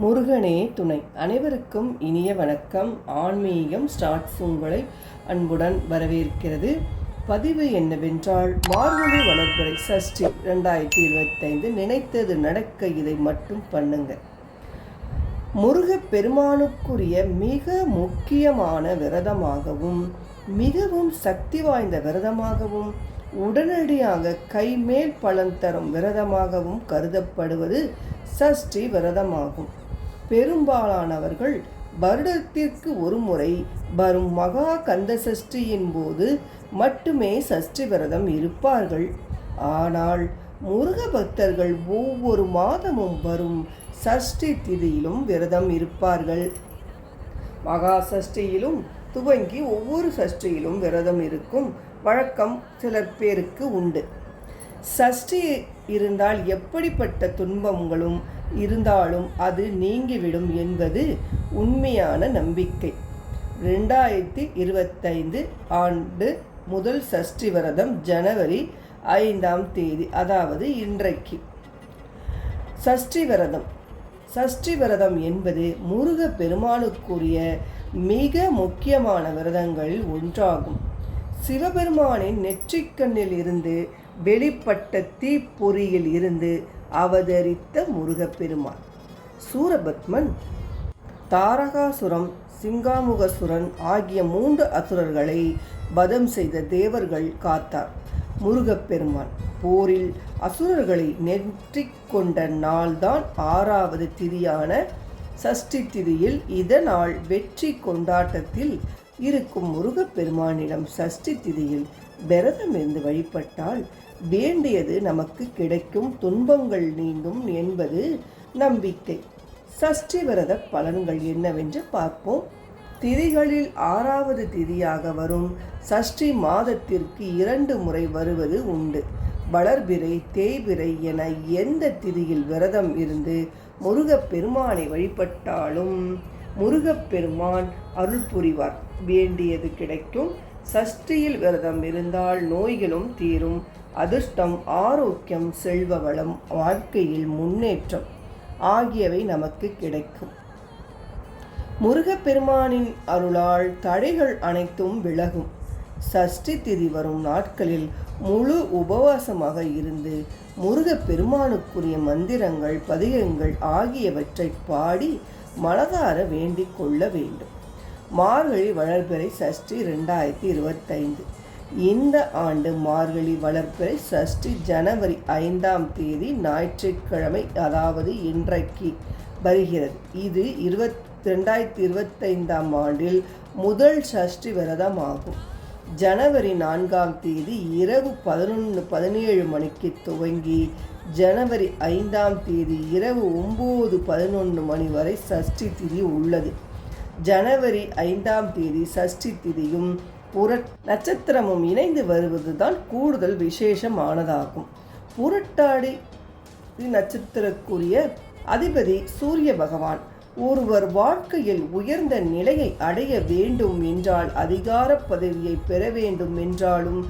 முருகனே துணை. அனைவருக்கும் இனிய வணக்கம். ஆன்மீகம் ஸ்டார்ட்ஸ் உங்களை அன்புடன் வரவேற்கிறது. பதிவு என்னவென்றால் மார்கழி வளர்ப்புரை சஷ்டி ரெண்டாயிரத்தி இருபத்தைந்து நினைத்தது நடக்க இதை மட்டும் பண்ணுங்க. முருகப் பெருமானுக்குரிய மிக முக்கியமான விரதமாகவும் மிகவும் சக்தி வாய்ந்த விரதமாகவும் உடனடியாக கைமேல் பலன் தரும் விரதமாகவும் கருதப்படுவது சஷ்டி விரதமாகும். பெரும்பாலானவர்கள் வருடத்திற்கு ஒருமுறை வரும் மகா கந்த சஷ்டியின் போது மட்டுமே சஷ்டி விரதம் இருப்பார்கள். ஆனால் முருக பக்தர்கள் ஒவ்வொரு மாதமும் வரும் சஷ்டி திதியிலும் விரதம் இருப்பார்கள். மகா சஷ்டியிலும் துவங்கி ஒவ்வொரு சஷ்டியிலும் விரதம் இருக்கும் வழக்கம் சிலர் பேருக்கு உண்டு. சஷ்டி இருந்தால் எப்படிப்பட்ட துன்பங்களும் இருந்தாலும் அது நீங்கிவிடும் என்பது உண்மையான நம்பிக்கை. ரெண்டாயிரத்தி இருபத்தைந்து ஆண்டு முதல் சஷ்டி விரதம் ஜனவரி ஐந்தாம் தேதி அதாவது இன்றைக்கு. சஷ்டி விரதம். சஷ்டி விரதம் என்பது முருக பெருமானுக்குரிய மிக முக்கியமான விரதங்களில் ஒன்றாகும். சிவபெருமானின் நெற்றிக்கண்ணில் இருந்து வெளிப்பட்ட தீப்பொறியில் இருந்து அவதரித்த முருகப்பெருமான். சூரபத்மன் தாரகாசுரம் சிங்காமுகசுரன் ஆகிய மூன்று அசுரர்களை வதம் செய்த தேவர்கள் காத்தார். முருகப்பெருமான் போரில் அசுரர்களை நெற்றிக் கொண்ட நாள்தான் ஆறாவது திதியான சஷ்டி திதியில் இதனால் வெற்றி கொண்டாட்டத்தில் இருக்கும் முருகப்பெருமானிடம் சஷ்டி திதியில் விரதம் இருந்து வழிபட்டால் வேண்டியது நமக்கு கிடைக்கும் துன்பங்கள் நீங்கும் என்பது நம்பிக்கை. சஷ்டி விரத பலன்கள் என்னவென்று பார்ப்போம். திதிகளில் ஆறாவது திதியாக வரும் சஷ்டி மாதத்திற்கு இரண்டு முறை வருவது உண்டு. வளர்பிறை தேய்பிறை என எந்த திதியில் விரதம் இருந்து முருகப்பெருமானை வழிபட்டாலும் முருகப்பெருமான் அருள் புரிவார். வேண்டியது கிடைக்கும். சஷ்டியில் விரதம் இருந்தால் நோய்களும் தீரும். அதிர்ஷ்டம் ஆரோக்கியம் செல்வ வளம் வாழ்க்கையில் முன்னேற்றம் ஆகியவை நமக்கு கிடைக்கும். முருகப்பெருமானின் அருளால் தடைகள் அனைத்தும் விலகும். சஷ்டி திதி வரும் நாட்களில் முழு உபவாசமாக இருந்து முருகப்பெருமானுக்குரிய மந்திரங்கள் பதிகங்கள் ஆகியவற்றை பாடி மனதார வேண்டிக் கொள்ள வேண்டும். மார்கழி வளர்பிறை சஷ்டி ரெண்டாயிரத்தி இருபத்தைந்து. இந்த ஆண்டு மார்கழி வளர்ப்பிறை சஷ்டி ஜனவரி ஐந்தாம் தேதி ஞாயிற்றுக்கிழமை அதாவது இன்றைக்கு வருகிறது. இது இருபத் ரெண்டாயிரத்தி இருபத்தைந்தாம் ஆண்டில் முதல் சஷ்டி விரதம் ஆகும். ஜனவரி நான்காம் தேதி இரவு பதினொன்று பதினேழு மணிக்கு துவங்கி ஜனவரி ஐந்தாம் தேதி இரவு ஒம்பது பதினொன்று மணி வரை சஷ்டி திதி உள்ளது. ஜனவரி ஐந்தாம் தேதி சஷ்டி திதியும் புரட் நட்சத்திரமும் இணைந்து வருவதுதான் கூடுதல் விசேஷமானதாகும். புரட்டாடி நட்சத்திரக்குரிய அதிபதி சூரிய பகவான் ஒருவர் வாழ்க்கையில் உயர்ந்த நிலையை அடைய வேண்டும் என்றால் அதிகார பதவியை பெற வேண்டும் என்றாலும்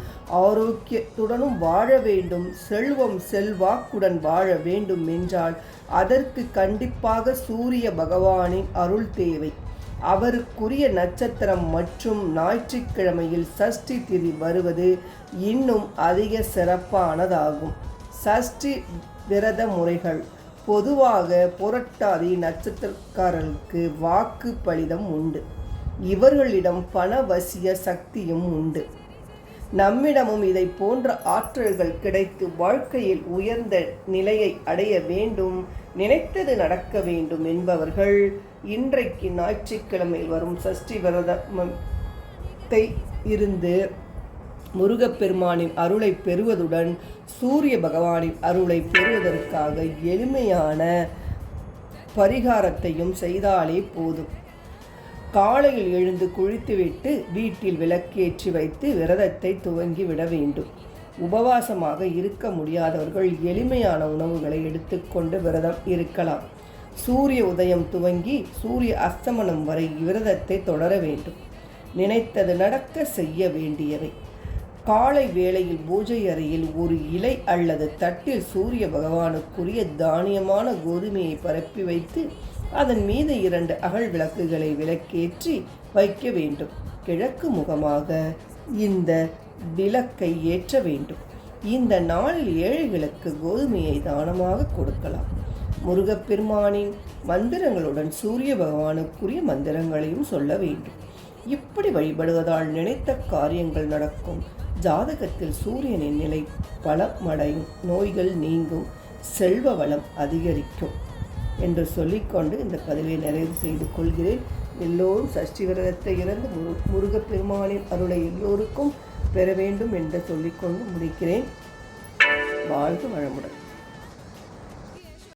ஆரோக்கியத்துடனும் வாழ வேண்டும் செல்வம் செல்வாக்குடன் வாழ வேண்டும் என்றால் அதற்கு கண்டிப்பாக சூரிய பகவானின் அருள் தேவை. அவருக்குரிய நட்சத்திரம் மற்றும் ஞாயிற்றுக்கிழமையில் சஷ்டி திதி வருவது இன்னும் அதிக சிறப்பானதாகும். சஷ்டி விரத முறைகள். பொதுவாக புரட்டாதி நட்சத்திரக்காரர்களுக்கு வாக்கு பலிதம் உண்டு. இவர்களிடம் பணவசிய சக்தியும் உண்டு. நம்மிடமும் இதை போன்ற ஆற்றல்கள் கிடைத்து வாழ்க்கையில் உயர்ந்த நிலையை அடைய வேண்டும் நினைத்தது நடக்க வேண்டும் என்பவர்கள் இன்றைக்கு ஞாயிற்றுக்கிழமையில் வரும் சஷ்டி விரதத்தை இருந்து முருகப்பெருமானின் அருளை பெறுவதுடன் சூரிய பகவானின் அருளை பெறுவதற்காக எளிமையான பரிகாரத்தையும் செய்தாலே போதும். காலையில் எழுந்து குளித்துவிட்டு வீட்டில் விளக்கேற்றி வைத்து விரதத்தை துவங்கி விட வேண்டும். உபவாசமாக இருக்க முடியாதவர்கள் எளிமையான உணவுகளை எடுத்துக்கொண்டு விரதம் இருக்கலாம். சூரிய உதயம் துவங்கி சூரிய அஸ்தமனம் வரை விரதத்தை தொடர வேண்டும். நினைத்தது நடக்க செய்ய வேண்டியவை. காலை வேளையில் பூஜை அறையில் ஒரு இலை அல்லது தட்டில் சூரிய பகவானுக்குரிய தானியமான கோதுமையை பரப்பி வைத்து அதன் மீது இரண்டு அகல் விளக்குகளை விளக்கேற்றி வைக்க வேண்டும். கிழக்கு முகமாக இந்த விளக்கை ஏற்ற வேண்டும். இந்த நாளில் ஏழைகளுக்கு கோதுமையை தானமாக கொடுக்கலாம். முருகப்பெருமானின் மந்திரங்களுடன் சூரிய பகவானுக்குரிய மந்திரங்களையும் சொல்ல வேண்டும். இப்படி வழிபடுவதால் நினைத்த காரியங்கள் நடக்கும். ஜாதகத்தில் சூரியனின் நிலை பலமடையும். நோய்கள் நீங்கும். செல்வ வளம் அதிகரிக்கும் என்று சொல்லிக்கொண்டு இந்த பதிவை நிறைவு செய்து கொள்கிறேன். எல்லோரும் சஷ்டி விரதத்தை இறந்து முரு முருகப்பெருமானின் அருளை எல்லோருக்கும் பெற வேண்டும் என்று சொல்லிக்கொண்டு முடிக்கிறேன். வாழ்த்து வளமுடன்.